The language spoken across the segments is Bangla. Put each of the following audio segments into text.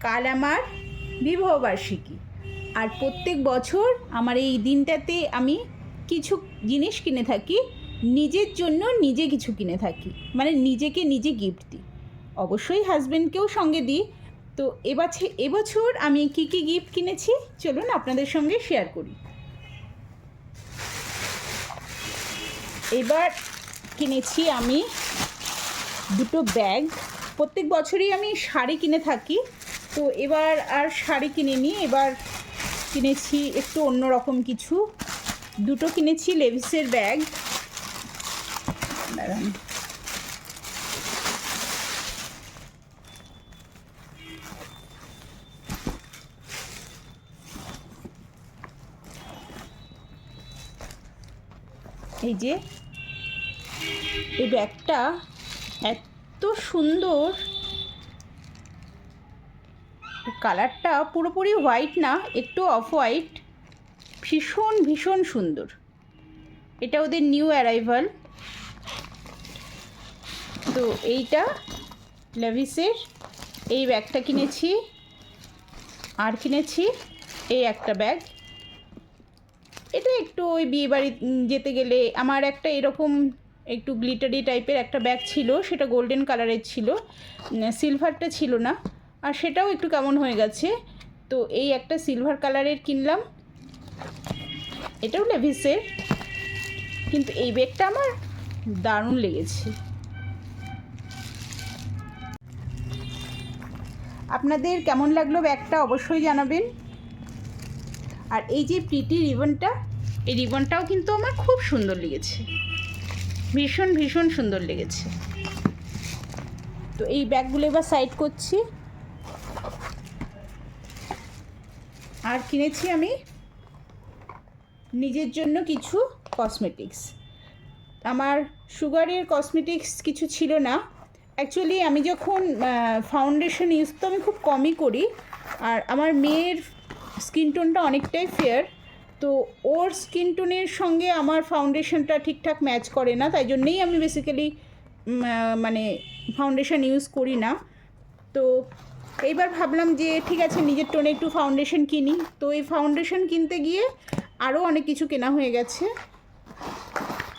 কাল আমার বিবাহবার্ষিকী। আর প্রত্যেক বছর আমার এই দিনটাতে আমি কিছু জিনিস কিনে থাকি, নিজের জন্য নিজে কিছু কিনে থাকি। মানে নিজেকে নিজে গিফট দিই। অবশ্যই হাজব্যান্ডকেও সঙ্গে দিই। তো এবছর এবছর আমি কী কী গিফট কিনেছি? চলুন আপনাদের সঙ্গে শেয়ার করি। এবার কিনেছি আমি দুটো ব্যাগ প্রত্যেক বছরই আমি শাড়ি কিনে থাকি। তো এবার আর শাড়ি কিনিনি এবার কিনেছি একটু অন্যরকম কিছু। দুটো কিনেছি লেভিসের ব্যাগ। দাঁড়ান। এই যে, এই ব্যাগটা এত সুন্দর। কালারটা পুরোপুরি হোয়াইট না, একটু অফ হোয়াইট। ভীষণ ভীষণ সুন্দর। এটা ওদের নিউ অ্যারাইভাল। তো এইটা লেভিসের এই ব্যাগটা কিনেছি। আর কিনেছি এই একটা ব্যাগ। এটা একটু ওই বিয়েবাড়ি যেতে গেলে আমার একটা এরকম একটু গ্লিটারি টাইপের একটা ব্যাগ ছিল, সেটা গোল্ডেন কালারের ছিল। সিলভারটা ছিল না। আর সেটাও একটু কেমন হয়ে গেছে। তো এই একটা সিলভার কালারের কিনলাম। এটাও লেভিসের কিন্তু এই ব্যাগটা আমার দারুণ লেগেছে। আপনাদের কেমন লাগল ব্যাগটা অবশ্যই জানাবেন। আর এই যে প্রীতি রিবনটা এই রিবনটাও কিন্তু আমার খুব সুন্দর লেগেছে। ভীষণ ভীষণ সুন্দর লেগেছে। তো এই ব্যাগগুলো এবার সাইড করছি। আর কিনেছি আমি নিজের জন্য কিছু কসমেটিক্স আমার সুগারের কসমেটিক্স কিছু ছিল না। অ্যাকচুয়ালি আমি যখন ফাউন্ডেশন ইউজ তো আমি খুব কমই করি। আর আমার মেয়ের স্কিন টোনটা অনেকটাই ফেয়ার তো ওর স্কিন টোনের সঙ্গে আমার ফাউন্ডেশনটা ঠিকঠাক ম্যাচ করে না। তাই জন্যেই আমি বেসিক্যালি মানে ফাউন্ডেশন ইউজ করি না। তো এইবার ভাবলাম যে ঠিক আছে, নিজের টোনে একটু ফাউন্ডেশন কিনি। তো এই ফাউন্ডেশন কিনতে গিয়ে আরও অনেক কিছু কেনা হয়ে গেছে।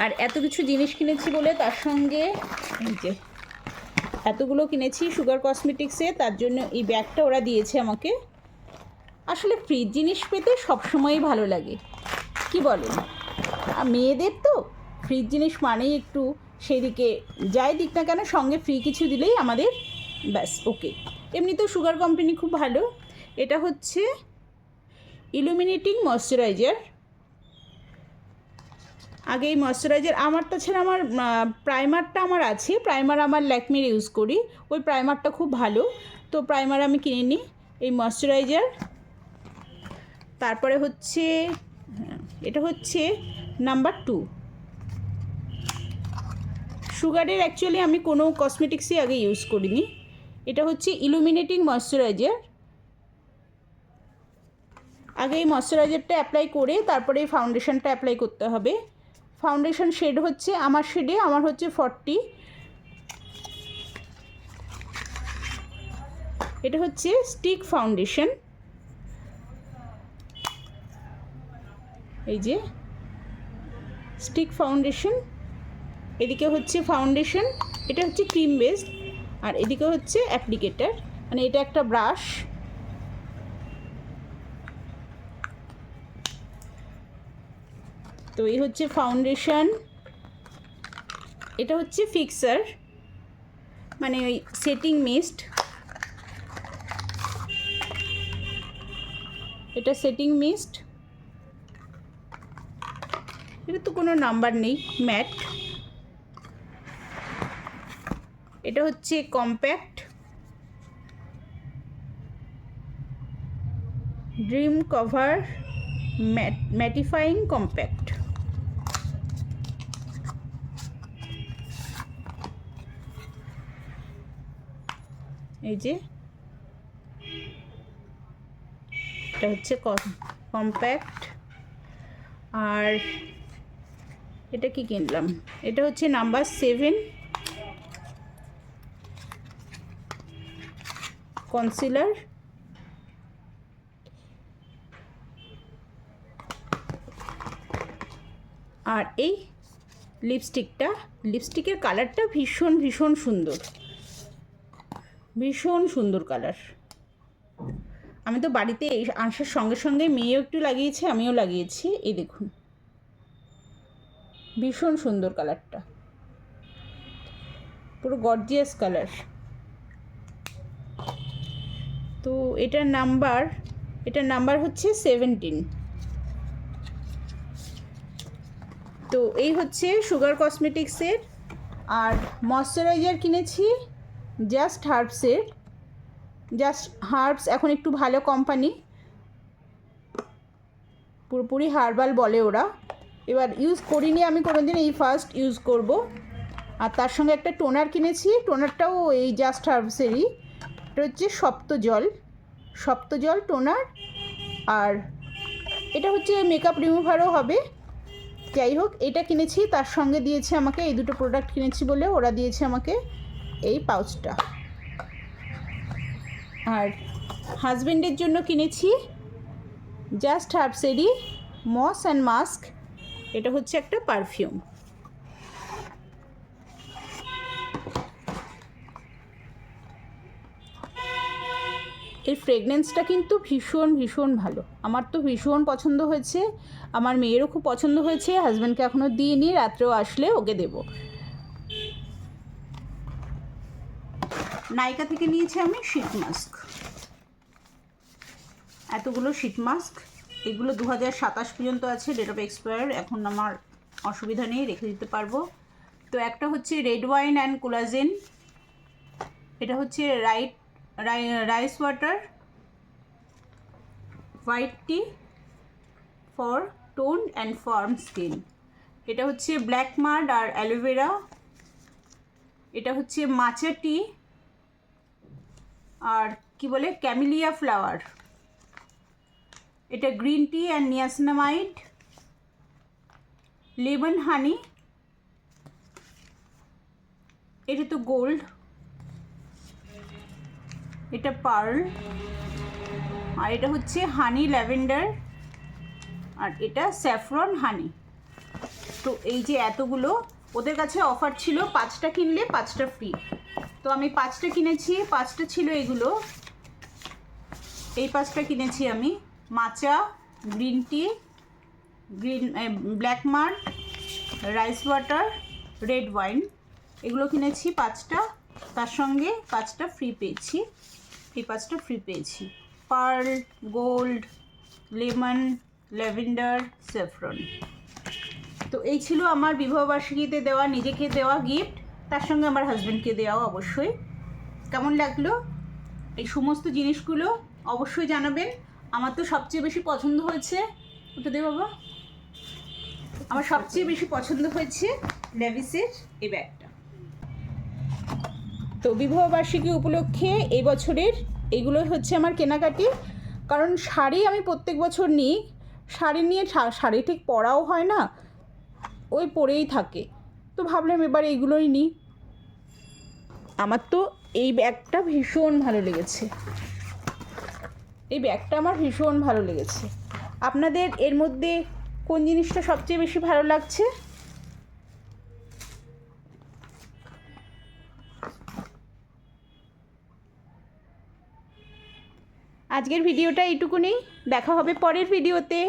আর এত কিছু জিনিস কিনেছি বলে তার সঙ্গে এই যে এতগুলো কিনেছি সুগার কসমেটিক্সে তার জন্য এই ব্যাগটা ওরা দিয়েছে আমাকে। আসলে ফ্রি জিনিস পেতে সবসময়ই ভালো লাগে। কি বলেন আর মেয়েদের তো ফ্রি জিনিস মানেই একটু সেদিকে যাই দিক না কেন, সঙ্গে ফ্রি কিছু দিলেই আমাদের ব্যাস ওকে এমনিতেও সুগার কোম্পানি খুব ভালো। এটা হচ্ছে ইলুমিনেটিং ময়শ্চারাইজার। আগে এই ময়শ্চারাইজার আমারটা ছাড়া আমার প্রাইমারটা আমার আছে। প্রাইমার আমার ল্যাকমির ইউজ করি। ওই প্রাইমারটা খুব ভালো। তো প্রাইমার আমি কিনে নিই এই ময়শ্চারাইজার। তারপরে হচ্ছে হ্যাঁ, এটা হচ্ছে নাম্বার টু। সুগারের অ্যাকচুয়ালি আমি কোনো কসমেটিক্সই আগে ইউজ করিনি। এটা হচ্ছে ইলুমিনেটিং ময়শ্চারাইজার আগে এই ময়শ্চারাইজারটা অ্যাপ্লাই করে তারপরে এই ফাউন্ডেশনটা অ্যাপ্লাই করতে হবে। ফাউন্ডেশন শেড হচ্ছে আমার শেডে আমার হচ্ছে ফর্টি এটা হচ্ছে স্টিক ফাউন্ডেশন এই যে স্টিক ফাউন্ডেশন এদিকে হচ্ছে ফাউন্ডেশন এটা হচ্ছে ক্রিম বেসড আর এদিকে হচ্ছে অ্যাপ্লিকেটার মানে এটা একটা ব্রাশ তো এই হচ্ছে ফাউন্ডেশন এটা হচ্ছে ফিক্সার মানে ওই সেটিং মিস্ট এটা সেটিং মিস্ট এটা তো কোনো নাম্বার নেই ম্যাট এটা হচ্ছে compact dream cover mattifying compact. এই যে, এটা হচ্ছে কম্প্যাক্ট। আর এটা কি কিনলাম? এটা হচ্ছে নাম্বার সেভেন। কনসিলার আর এই লিপস্টিকটা লিপস্টিকের কালারটা ভীষণ ভীষণ সুন্দর। ভীষণ সুন্দর কালার আমি তো বাড়িতে এই আসার সঙ্গে সঙ্গে মেয়েও একটু লাগিয়েছে, আমিও লাগিয়েছি। এই দেখুন। ভীষণ সুন্দর কালারটা পুরো গর্জিয়াস কালার তো এটার নাম্বার এটার নাম্বার হচ্ছে সেভেন্টিন তো এই হচ্ছে সুগার কসমেটিক্সের, আর ময়শ্চারাইজার কিনেছি জাস্ট হার্বসের, জাস্ট হার্বস এখন একটু ভালো কোম্পানি। পুরোপুরি হার্বাল বলে ওরা। এবার ইউজ করিনি আমি কোনোদিন, এই ফার্স্ট ইউজ করব। আর তার সঙ্গে একটা টোনার কিনেছি, টোনারটাও এই জাস্ট হার্বসেরই। এটা হচ্ছে সপ্তজল সপ্তজল টোনার আর এটা হচ্ছে মেকআপ রিমুভারও হবে। যাই হোক, এটা কিনেছি, তার সঙ্গে দিয়েছে আমাকে, এই দুটো প্রোডাক্ট কিনেছি বলে ওরা দিয়েছে আমাকে এই পাউচটা আর হাজব্যান্ডের জন্য কিনেছি জাস্ট হার্বসেরই মস অ্যান্ড মাস্ক এটা হচ্ছে একটা পারফিউম এর ফ্রেগনেন্সটা কিন্তু ভীষণ ভীষণ ভালো। আমার তো ভীষণ পছন্দ হয়েছে। আমার মেয়েরও খুব পছন্দ হয়েছে। হাজব্যান্ডকে এখনও দিইনি। রাত্রেও আসলে ওকে দেব। নায়িকা থেকে নিয়েছি আমি শীত মাস্ক এতগুলো শীত মাস্ক এগুলো দু হাজার সাতাশ পর্যন্ত আছে। ডেট অফ এক্সপায়ার এখন আমার অসুবিধা নেই, রেখে দিতে পারব। তো একটা হচ্ছে রেড ওয়াইন অ্যান্ড কোলাজেন এটা হচ্ছে right rice water white tea for tone and firm skin এটা হচ্ছে ব্ল্যাক মাড আর অ্যালোভেরা এটা হচ্ছে মাচা টি আর কি বলে ক্যামিলিয়া ফ্লাওয়ার এটা green tea and niacinamide lemon honey এটা তো গোল্ড এটা পার্ল। আর এটা হচ্ছে হানি ল্যাভেন্ডার। আর এটা স্যাফরন হানি। তো এই যে এতগুলো, ওদের কাছে অফার ছিল পাঁচটা কিনলে পাঁচটা ফ্রি। তো আমি পাঁচটা কিনেছি, পাঁচটা ছিল এগুলো। এই পাঁচটা কিনেছি আমি। Matcha, green tea, green black mart, rice water, red wine. এগুলো কিনেছি পাঁচটা। তার সঙ্গে পাঁচটা ফ্রি পেয়েছি। এই পাঁচটা ফ্রি পেয়েছি। Pearl, gold, lemon, lavender, saffron. তো এই ছিল আমার বিবাহবার্ষিকীতে দেওয়া, নিজেকে দেওয়া গিফট তার সঙ্গে আমার হাজব্যান্ডকে দেওয়া অবশ্যই। কেমন লাগল? এই সমস্ত জিনিসগুলো অবশ্যই জানাবেন। আমার তো সবচেয়ে বেশি পছন্দ হয়েছে ওটা দে বাবা? আমার সবচেয়ে বেশি পছন্দ হয়েছে লেভিসের এই ব্যাগটা। তো বিবাহবার্ষিকী উপলক্ষে এই বছরের এইগুলো হচ্ছে আমার কেনাকাটি। কারণ শাড়ি আমি প্রত্যেক বছর নিই। শাড়ি নিয়ে শাড়ি ঠিক পরাও হয় না, ওই পরেই থাকে। তো ভাবলাম এবার এইগুলোই নিই। আমার তো এই ব্যাগটা ভীষণ ভালো লেগেছে। এই ব্যাগটা আমার ভীষণ ভালো লেগেছে। আপনাদের এর মধ্যে কোন জিনিসটা সবচেয়ে বেশি ভালো লাগছে? আজকের ভিডিওটা এইটুকুনি। দেখা হবে পরের ভিডিওতে।